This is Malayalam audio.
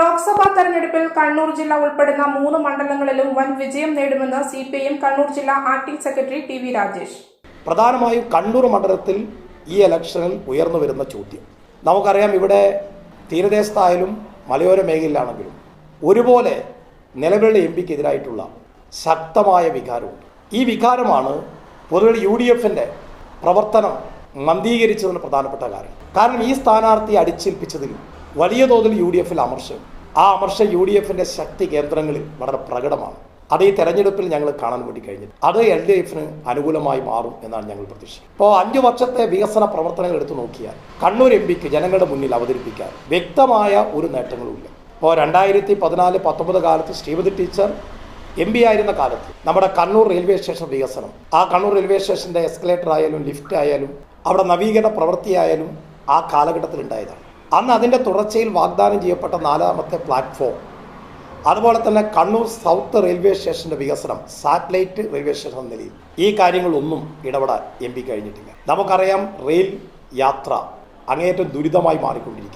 ലോക്സഭാ തെരഞ്ഞെടുപ്പിൽ കണ്ണൂർ ജില്ല ഉൾപ്പെടുന്ന മൂന്ന് മണ്ഡലങ്ങളിലും വൻ വിജയം നേടുമെന്ന് സി പി ഐ കണ്ണൂർ ജില്ലാ acting secretary T V Rajesh. പ്രധാനമായും കണ്ണൂർ മണ്ഡലത്തിൽ ഈ ഇലക്ഷനിൽ ഉയർന്നു വരുന്ന ചോദ്യം. നമുക്കറിയാം ഇവിടെ തീരദേശത്തായാലും മലയോര മേഖലയിലാണെങ്കിലും ഒരുപോലെ നിലവിലുള്ള എം പിക്കെതിരായിട്ടുള്ള ശക്തമായ വികാരമുണ്ട്. ഈ വികാരമാണ് പൊതുവെ യു ഡി എഫിന്റെ പ്രവർത്തനം മന്ദീകരിച്ചതിന് പ്രധാനപ്പെട്ട കാര്യം. കാരണം ഈ സ്ഥാനാർത്ഥിയെ അടിച്ചേൽപ്പിച്ചതിൽ വലിയ തോതിൽ യു ഡി എഫിൽ അമർഷം ആ അമർഷ യു ഡി എഫിന്റെ ശക്തി കേന്ദ്രങ്ങളിൽ വളരെ പ്രകടമാണ്. അത് ഈ തെരഞ്ഞെടുപ്പിൽ ഞങ്ങൾ കാണാൻ വേണ്ടി കഴിഞ്ഞു. അത് എൽ ഡി എഫിന് അനുകൂലമായി മാറും എന്നാണ് ഞങ്ങൾ പ്രതീക്ഷിക്കുന്നത്. ഇപ്പോൾ അഞ്ചു വർഷത്തെ വികസന പ്രവർത്തനങ്ങൾ എടുത്തു നോക്കിയാൽ കണ്ണൂർ എം പിക്ക് ജനങ്ങളുടെ മുന്നിൽ അവതരിപ്പിക്കാൻ വ്യക്തമായ ഒരു നേട്ടങ്ങളുമില്ല. ഇപ്പോൾ രണ്ടായിരത്തി പതിനാല് പത്തൊമ്പത് കാലത്ത് ശ്രീമതി ടീച്ചർ എം പി ആയിരുന്ന കാലത്ത് നമ്മുടെ കണ്ണൂർ റെയിൽവേ സ്റ്റേഷൻ വികസനം ആ കണ്ണൂർ റെയിൽവേ സ്റ്റേഷന്റെ എസ്കലേറ്റർ ആയാലും ലിഫ്റ്റ് ആയാലും അവിടെ നവീകരണ പ്രവൃത്തിയായാലും ആ കാലഘട്ടത്തിൽ ഉണ്ടായതാണ് അന്ന് അതിന്റെ തുടർച്ചയിൽ വാഗ്ദാനം ചെയ്യപ്പെട്ട നാലാമത്തെ പ്ലാറ്റ്ഫോം അതുപോലെ തന്നെ കണ്ണൂർ സൗത്ത് റെയിൽവേ സ്റ്റേഷന്റെ വികസനം സാറ്റലൈറ്റ് റെയിൽവേ സ്റ്റേഷൻ എന്ന നിലയിൽ. ഈ കാര്യങ്ങളൊന്നും ഇടപെടാൻ എം പി കഴിഞ്ഞിട്ടില്ല. നമുക്കറിയാം റെയിൽ യാത്ര അങ്ങേയറ്റം ദുരിതമായി മാറിക്കൊണ്ടിരിക്കുക